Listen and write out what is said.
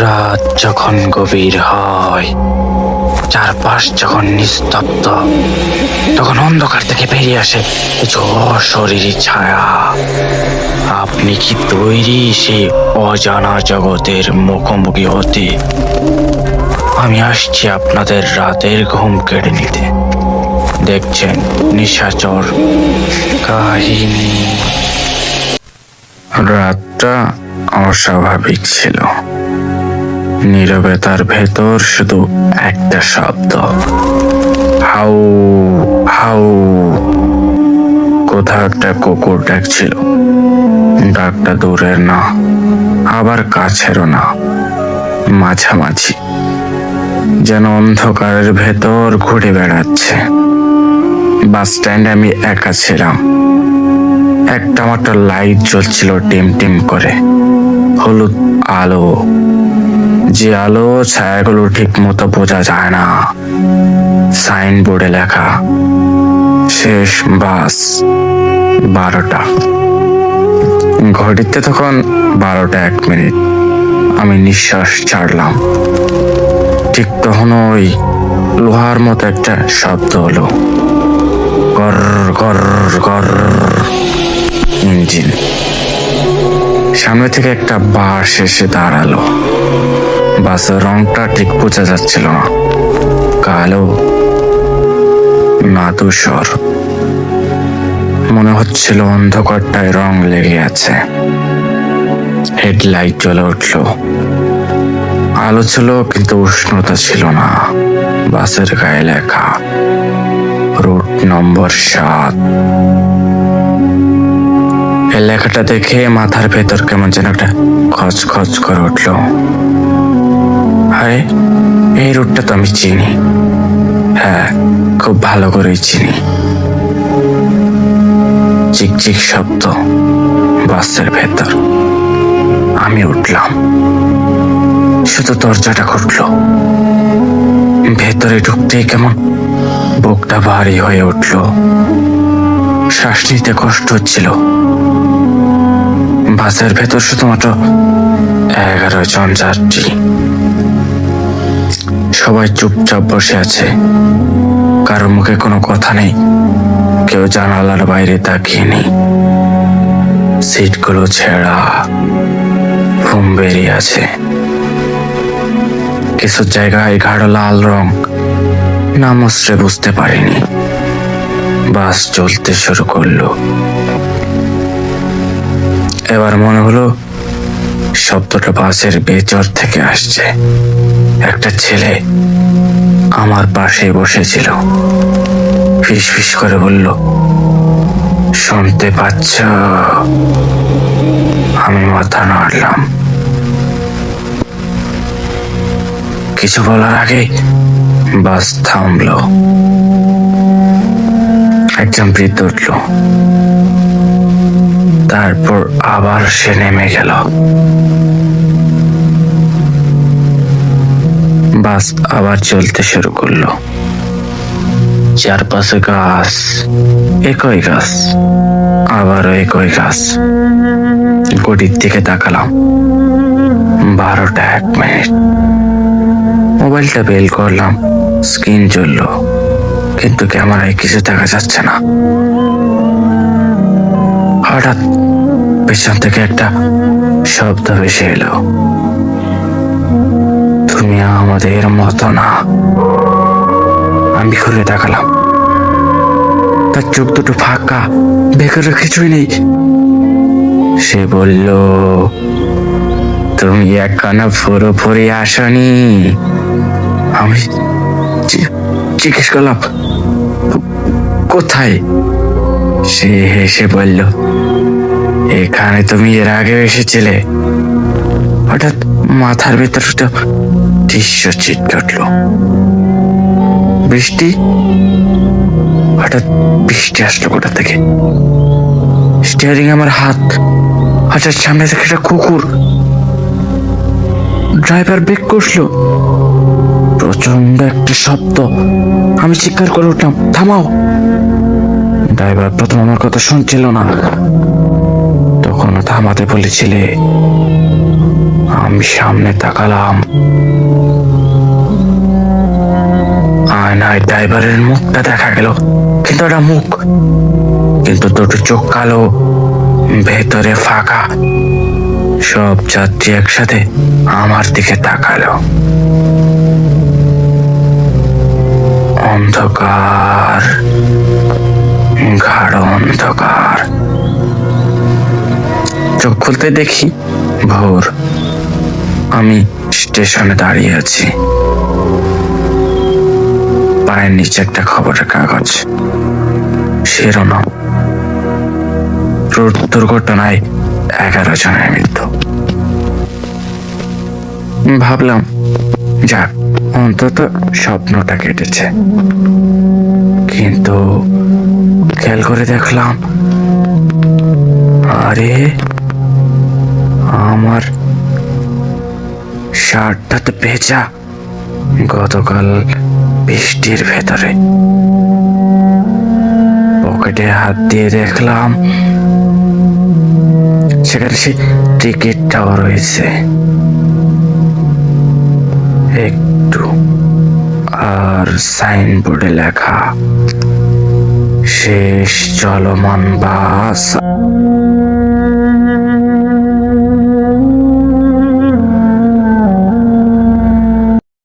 রাত যখন গভীর হয়, চারপাশ যখন নিস্তব্ধ, তখন অন্ধকার থেকে বেরিয়ে আসে কিছু অশরীরী ছায়া। আপনি কি তৈরি সে অজানা জগতের মুখোমুখি হতে? আমি আসছি আপনাদের রাতের ঘুম কেড়ে নিতে। দেখছেন নিশাচর কাহিনী। রাতটা অস্বাভাবিক ছিল। নীরবতার ভেতর শুধু একটা শব্দ। হাউ হাউ। কোথাও একটা কুকুর ডাকছিল। ডাকটা দূরের না, আবার কাছেরও না। মাঝামাঝি। যেন অন্ধকারের ভেতর ঘুরে বেড়াচ্ছে। বাস স্ট্যান্ডে আমি একা ছিলাম। একটা মাত্র লাইট জ্বলছিল টিম টিম করে। হলুদ আলো যে আলো ছায়াগুলো ঠিক মতো বোঝা যায় না। সাইনবোর্ডে লেখা, শেষ বাস, বারোটা। ঘড়িতে তখন বারোটা এক মিনিট। আমি নিঃশ্বাস ছাড়লাম। ঠিক তখন ওই লোহার মতো একটা শব্দ হলো। গর গর গর, ইঞ্জিন। সামনে থেকে একটা বাস এসে দাঁড়াল। বাসের রংটা ঠিক বোঝা যাচ্ছিল না। কালো না ধূসর মনে হচ্ছিল অন্ধকারটায় রং লেগে আছে। হেডলাইট জ্বলে উঠল। আলো ছিল, কিন্তু উষ্ণতা ছিল না। বাসের গায়ে লেখা, রুট নম্বর সাত। এই লেখাটা দেখে মাথার ভেতর কেমন যেন একটা খচ খচ করে উঠল। আরে এই রুটটা তো আমি চিনি। হ্যাঁ খুব ভালো করেই চিনি। চিকচিক শব্দ, বাসের ভেতর। আমি উঠলাম। শুধু দরজাটা খুলল ভেতরে ঢুকতেই কেমন বুকটা ভারী হয়ে উঠল। শ্বাস নিতে কষ্ট হচ্ছিল। বাসের ভেতর শুধুমাত্র এগারো জন যাত্রী। সবাই চুপচাপ বসে আছে। কারও মুখে কোনো কথা নেই। কেউ জানালার বাইরে তাকিয়ে নেই। সিটগুলো ছেঁড়া। ঘুম বেরিয়ে আছে। কিছু জায়গায় গাঢ় লাল রং। নামশ্রে বুঝতে পারিনি। বাস চলতে শুরু করল। এবার মনে হলো, শব্দটা বাসের বেচর থেকে আসছে। একটা ছেলে আমার পাশে বসেছিল। ফিস ফিস করে বলল, শুনতে পাচ্ছ? আমি মাথা নাড়লাম। কিছু বলার আগে বাস থামলো। একজন বৃদ্ধ উঠল। তারপর আবার সে নেমে গেল। বাস আবার চলতে শুরু করল। চারপাশে গাছ, একই গাছ, আবারও একই গাছ। গড়ির দিকে তাকালাম। বারোটা এক মিনিট। মোবাইলটা বেল করলাম। স্ক্রিন জ্বলল। কিন্তু ক্যামেরায় কিছু দেখা যাচ্ছে না। হঠাৎ পেছন থেকে একটা শব্দ ভেসে এলো। তুমি আমাদের মতো না। আমি ঘুরে তাকালাম তার চোখ দুটো ফাঁকা, ভেতরে কিছুই নেই। সে বলল, তুমি এখনও পুরোপুরি আসনি। আমি জিজ্ঞেস করলাম, কোথায়? সে হেসে বলল, এখানে তুমি এর আগে এসেছিলে। হঠাৎ মাথার ভেতর শুধু দৃশ্য চিটকে উঠল বৃষ্টি? হঠাৎ বৃষ্টি আসলো কোথা থেকে? স্টিয়ারিং আমার হাত। হঠাৎ সামনে থেকে একটা কুকুর। ড্রাইভার ব্রেক কষলো প্রচণ্ড একটা শব্দ। আমি চিৎকার করে উঠলাম, থামাও! ড্রাইভার প্রথম আমার কথা শুনছিল না। তখন থামাতে বলেছিলে আমি সামনে তাকালাম। আয়নায় ড্রাইভারের মুখটা দেখা গেল। কিন্তু একটা মুখ। কিন্তু দুটো চোখ কালো, ভেতরে ফাঁকা। সব যাত্রী একসাথে আমার দিকে তাকালো। অন্ধকার, গাঢ় অন্ধকার। চোখ খুলতে দেখি ভোর। আমি স্টেশনে দাঁড়িয়ে আছি। পায়ের নিচে একটা খবরের কাগজ। শিরোনাম। রোড দুর্ঘটনায় এগারো জনের মৃত্যু। ভাবলাম, যাক, অন্তত স্বপ্নটা কেটেছে। কিন্তু খেয়াল করে দেখলাম, আরে, আমার শার্টটা তো ভেজা গতকাল বৃষ্টির ভেতরে। পকেটে হাত দিয়ে দেখলাম, সেখানে সেই টিকিটটাও রয়েছে। একটু আর সাইনবোর্ডে লেখা, শেষ চলমান বাস।